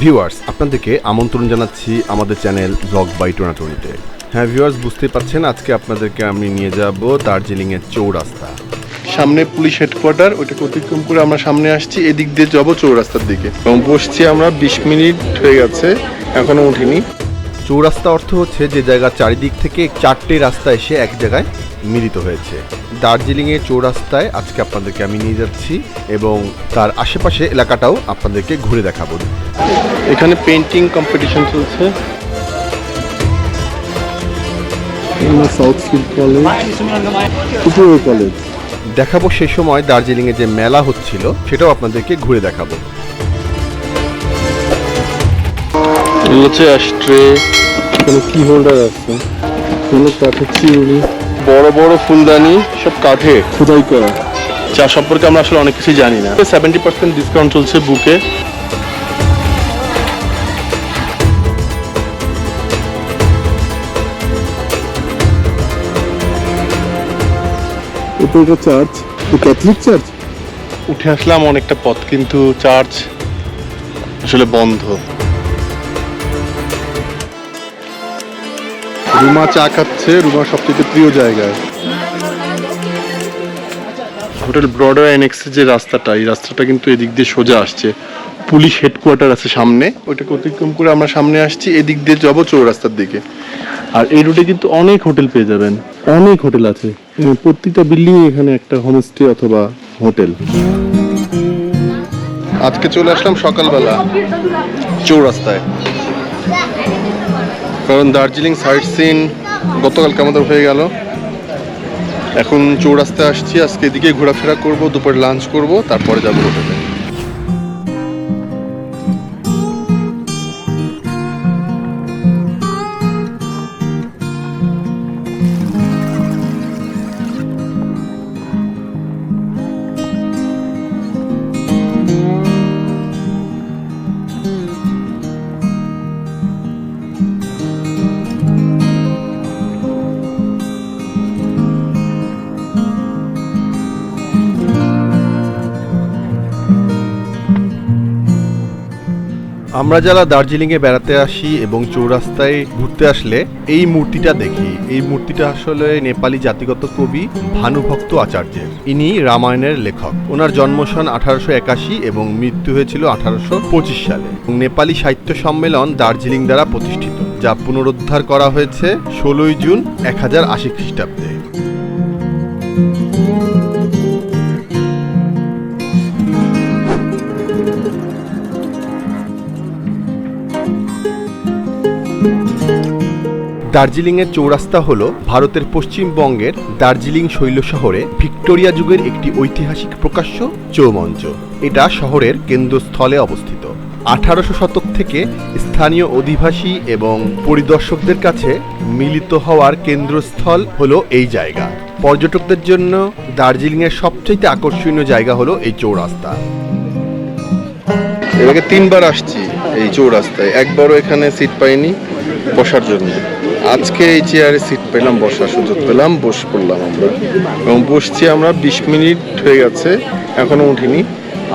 Viewers আপনাদেরকে আমন্ত্রণ জানাচ্ছি আমাদের চ্যানেল ব্লগ বাই টোনাটনিতে হ্যাঁ ভিউয়ার্স বুঝতে পারছেন, আজকে আপনাদেরকে আমি নিয়ে যাব দার্জিলিংয়ের চৌরাস্তা। সামনে পুলিশ হেডকোয়ার্টার ওইটাকে অতিক্রম করে আমরা সামনে আসছি, এদিক দিয়ে যাব চৌরাস্তার দিকে। এবং বসছি আমরা বিশ মিনিট হয়ে গেছে, এখনও উঠিনি। চৌরাস্তা অর্থ হচ্ছে যে জায়গার চারিদিক থেকে চারটে রাস্তা এসে এক জায়গায় মিলিত হয়েছে। দার্জিলিংয়ের চৌরাস্তায় আজকে আপনাদেরকে আমি নিয়ে যাচ্ছি এবং তার আশেপাশে এলাকাটাও আপনাদেরকে ঘুরে দেখাবো। এখানে পেন্টিং কম্পিটিশন চলছে। সাউথ স্কিল কলেজ দেখাবো সেই সময় দার্জিলিংয়ে যে মেলা হচ্ছিল সেটাও আপনাদেরকে ঘুরে দেখাবো। এগুলো হচ্ছে অ্যাস্ট্রে এখানে কি হোল্ডার আছে? এখানে কাঠের চিরুনি বড় বড় ফুলদানি সব কাঠে। খোদাই করা। চা সম্পর্কে আমরা আসলে অনেক কিছু জানি না। সেভেন্টি পার্সেন্ট ডিসকাউন্ট চলছে বুকে। এটা এটা চার্চ ক্যাথলিক চার্চ উঠে আসলাম অনেকটা পথ কিন্তু চার্চ আসলে বন্ধ। রুমা চা খাচ্ছে রুমার সবচেয়ে প্রিয় জায়গায়। হোটেল ব্রডওয়ে এনএক্সের যে রাস্তাটা, এই রাস্তাটা কিন্তু এদিক দিয়ে সোজা আসছে। পুলিশ হেডকোয়ার্টার আছে সামনে, ওইটাকে অতিক্রম করে আমরা সামনে আসছি, এদিক দিয়ে যাব চৌরাস্তার দিকে। আর এই রুটে কিন্তু অনেক হোটেল পেয়ে যাবেন, অনেক হোটেল আছে। প্রত্যেকটা বিল্ডিং এখানে একটা হোমস্টে অথবা হোটেল। আজকে চলে আসলাম সকালবেলা, চৌরাস্তায়। কারণ দার্জিলিং সাইট সিন গতকালকে আমাদের হয়ে গেল। এখন চৌরাস্তায় আসছি, আজকে এদিকে ঘোরাফেরা করব, দুপুরে লাঞ্চ করব, তারপরে যাব হোটেলে আমরা যারা দার্জিলিংয়ে বেড়াতে আসি এবং চৌরাস্তায় ঘুরতে আসলে, এই মূর্তিটা দেখি। এই মূর্তিটা আসলে নেপালি জাতিগত কবি ভানুভক্ত আচার্যের। ইনি রামায়ণের লেখক। ওনার জন্মসন আঠারোশো একাশি এবং মৃত্যু হয়েছিল আঠারোশো পঁচিশ সালে। নেপালি সাহিত্য সম্মেলন দার্জিলিং দ্বারা প্রতিষ্ঠিত, যা পুনরুদ্ধার করা হয়েছে ষোলোই জুন এক হাজার আশি খ্রিস্টাব্দে। দার্জিলিংয়ের চৌরাস্তা হল ভারতের পশ্চিমবঙ্গের দার্জিলিং শৈল শহরে ভিক্টোরিয়া যুগের একটি ঐতিহাসিক প্রকাশ্য চৌমঞ্চ। এটা শহরের কেন্দ্রস্থলে অবস্থিত। আঠারোশো শতক থেকে স্থানীয় অধিবাসী এবং পরিদর্শকদের কাছে মিলিত হওয়ার কেন্দ্রস্থল হলো এই জায়গা। পর্যটকদের জন্য দার্জিলিংয়ের সবচেয়ে আকর্ষণীয় জায়গা হলো এই চৌরাস্তা। আগে তিনবার আসছি এই চৌরাস্তায়। একবারও এখানে সিট পাইনি, বসার জন্য। আজকে এই চেয়ারে সিট পেলাম, বসার সুযোগ পেলাম, বসে পড়লাম আমরা। এবং বসছি আমরা, বিশ মিনিট হয়ে গেছে, এখনও উঠিনি।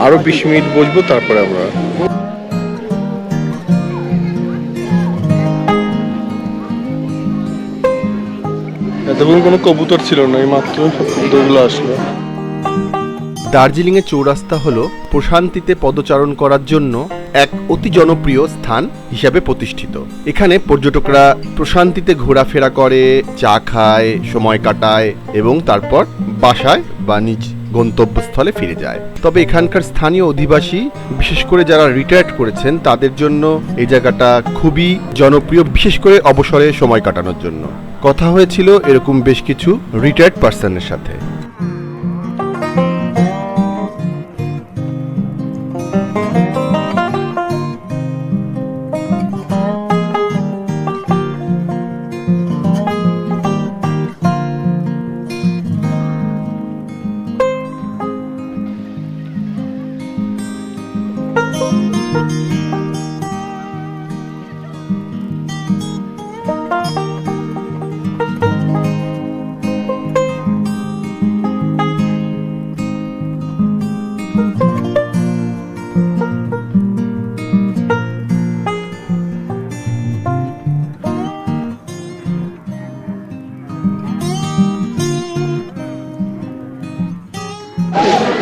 আরও বিশ মিনিট বসবো, তারপরে আমরা এতক্ষণ কোনো কবুতর ছিল না, এই মাত্র কবুতরগুলো আসলো। দার্জিলিংয়ের চৌরাস্তা হলো প্রশান্তিতে পদচারণ করার জন্য এক অতি জনপ্রিয় স্থান হিসাবে প্রতিষ্ঠিত। এখানে পর্যটকরা প্রশান্তিতে ঘোরাফেরা করে, চা খায়, সময় কাটায় এবং তারপর বাসায় বা নিজ গন্তব্যস্থলে ফিরে যায়। তবে এখানকার স্থানীয় অধিবাসী, বিশেষ করে যারা রিটায়ার্ড করেছেন, তাদের জন্য এই জায়গাটা খুবই জনপ্রিয়, বিশেষ করে অবসরে সময় কাটানোর জন্য। কথা হয়েছিল এরকম বেশ কিছু রিটায়ার্ড পার্সনের সাথে।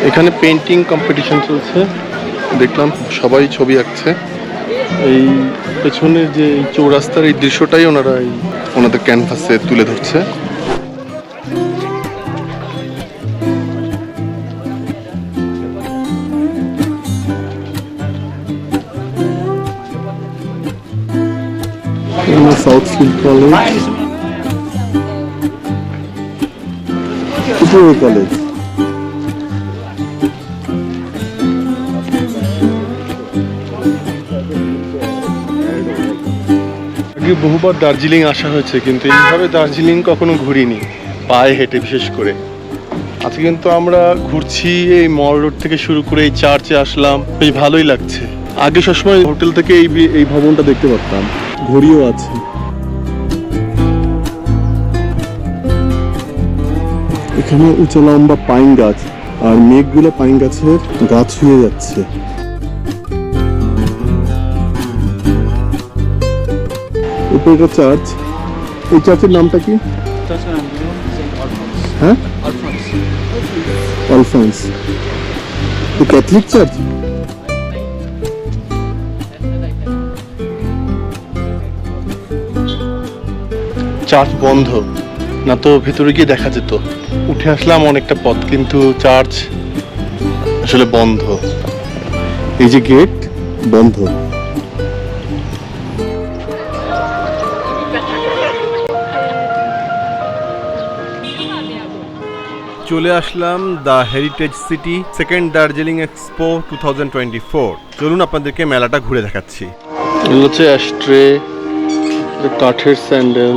এখানে পেন্টিং কম্পিটিশন চলছে। দেখলাম সবাই ছবি আঁকছে। এই পেছনের যে চৌরাস্তার এই দৃশ্যটাই ওনারা এই ওনাদের ক্যানভাসে তুলে ধরছে। সাউথ ফিল্ড কলেজ উপরে কলেজ আগে বহুবার দার্জিলিং আসা হয়েছে, কিন্তু এইভাবে দার্জিলিং কখনো ঘুরিনি, পায়ে হেঁটে বিশেষ করে। আজকে কিন্তু আমরা ঘুরছি এই মল রোড থেকে শুরু করে এই চার্চে আসলাম, বেশ ভালোই লাগছে। আগে সবসময় হোটেল থেকে এই এই ভবনটা দেখতে পারতাম। ঘড়িও আছে। এখানে উঁচু লম্বা পাইন গাছ আর মেঘগুলো পাইন গাছের গাছ হয়ে যাচ্ছে। উপরে চার্চ এই চার্চের নামটা কি? হ্যাঁ? অলফান্স ক্যাথলিক চার্চ? চার্চ বন্ধ। না তো ভেতরে গিয়ে দেখা যেত। উঠে আসলাম অনেকটা পথ কিন্তু চার্চ আসলে বন্ধ। এই যে গেট বন্ধ। চলে আসলাম the heritage city second Darjeeling expo two thousand twenty four. চলুন আপনাদেরকে মেলাটা ঘুরে দেখাচ্ছি। এগুলো হচ্ছে অ্যাস্ট্রে কাঠের স্যান্ডেল।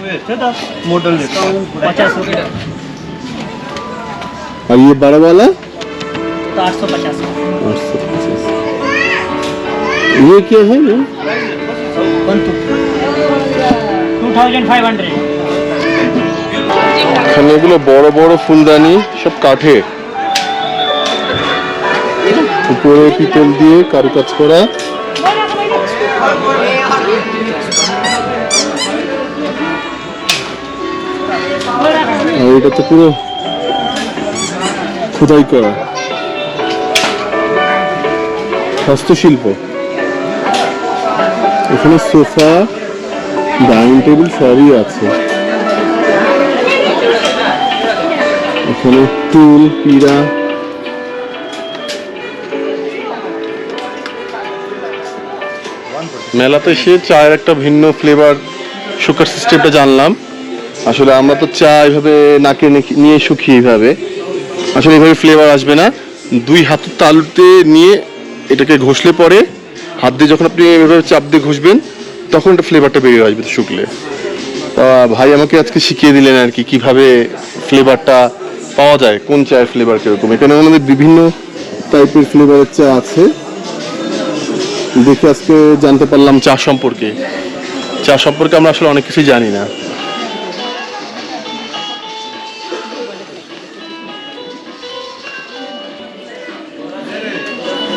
मॉडल पचास रुपये और ये बड़ा वाला तो आठ सौ पचास आठ सौ पचास ये क्या है ये टू थाउजेंड फाइव हंड्रेड এখানে এগুলো বড় বড় ফুলদানি সব কাঠের উপরে পিতল দিয়ে কারুকাজ করা এটা তো পুরো খোদাই করা। হস্তশিল্প। এখানে সোফা, ডাইনিং টেবিল সবই আছে। এখানে টুল, পিড়া। মেলাতে এসে চায়ের একটা ভিন্ন ফ্লেভার সুগার সিস্টেমটা জানলাম। আসলে আমরা তো চা এভাবে নাকে নিয়ে শুকি এইভাবে। আসলে এভাবে ফ্লেভার আসবে না। দুই হাতের তালুতে নিয়ে এটাকে ঘষলে পরে হাত দিয়ে যখন আপনি এভাবে চাপ দিয়ে ঘষবেন, তখন এটা ফ্লেভারটা বেরিয়ে আসবে শুকলে। ভাই আমাকে আজকে শিখিয়ে দিলেন আর কি, কীভাবে ফ্লেভারটা পাওয়া যায়, কোন চায়ের ফ্লেভার কীরকম? এখানে আমাদের বিভিন্ন টাইপের ফ্লেভারের চা আছে। দেখে আজকে জানতে পারলাম চা সম্পর্কে। চা সম্পর্কে আমরা আসলে অনেক কিছুই জানি না।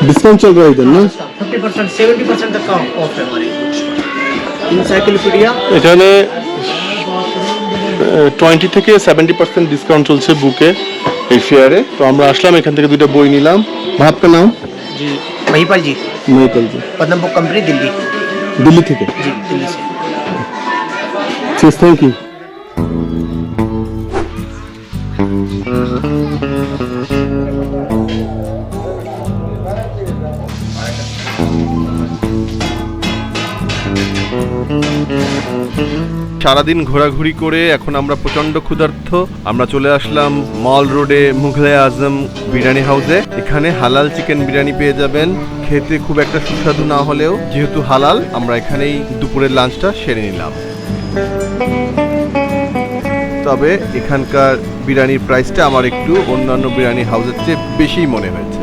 डिस्काउंट चल रहा है इधर ना फिफ्टी परसेंट सेवेंटी परसेंट तक का ऑफ है हमारी इंसाइक्लोपीडिया এখানে টোয়েন্টি থেকে সেভেন্টি পার্সেন্ট ডিসকাউন্ট চলছে বুকে এই ফেয়ারে তো আমরা আসলাম এখান থেকে দুইটা বই নিলাম भाई आपका नाम जी महिपाल जी महिपाल जी पद्म बुक कंपनी दिल्ली दिल्ली থেকে जी दिल्ली से चीज সারাদিন ঘোরাঘুরি করে এখন আমরা প্রচণ্ড ক্ষুধার্থ আমরা চলে আসলাম মল রোডে মুঘলে আজম বিরিয়ানি হাউসে। এখানে হালাল চিকেন বিরিয়ানি পেয়ে যাবেন। খেতে খুব একটা সুস্বাদু না হলেও, যেহেতু হালাল, আমরা এখানেই দুপুরের লাঞ্চটা সেরে নিলাম। তবে এখানকার বিরিয়ানির প্রাইসটা আমার একটু অন্যান্য বিরিয়ানি হাউসের চেয়ে বেশি মনে হয়েছে।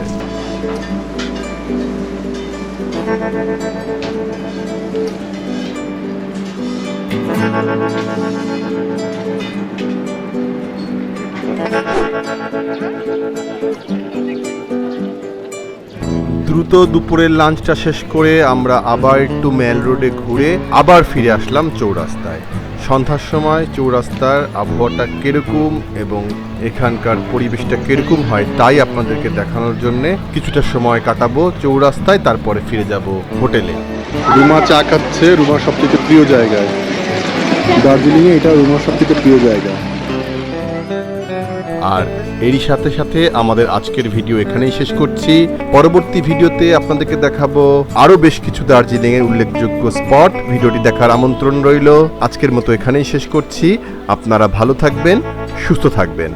দ্রুত দুপুরের লাঞ্চটা শেষ করে আমরা আবার একটু মেল রোডে ঘুরে আবার ফিরে আসলাম চৌরাস্তায়। সন্ধ্যার সময় চৌরাস্তার আবহাওয়াটা কীরকম এবং এখানকার পরিবেশটা কীরকম হয় তাই আপনাদেরকে দেখানোর জন্য কিছুটা সময় কাটাবো চৌরাস্তায়, তারপরে ফিরে যাব হোটেলে। রুমা চা খাচ্ছে, রুমার সব থেকে প্রিয় জায়গায়। দার্জিলিংয়ে এটা রুমার সব থেকে প্রিয় জায়গা। আর এরই সাথে সাথে আমাদের আজকের ভিডিও এখানেই শেষ করছি। পরবর্তী ভিডিওতে আপনাদেরকে দেখাবো আরও বেশ কিছু দার্জিলিং এর উল্লেখযোগ্য স্পট। ভিডিওটি দেখার আমন্ত্রণ রইল। আজকের মতো এখানেই শেষ করছি। আপনারা ভালো থাকবেন, সুস্থ থাকবেন।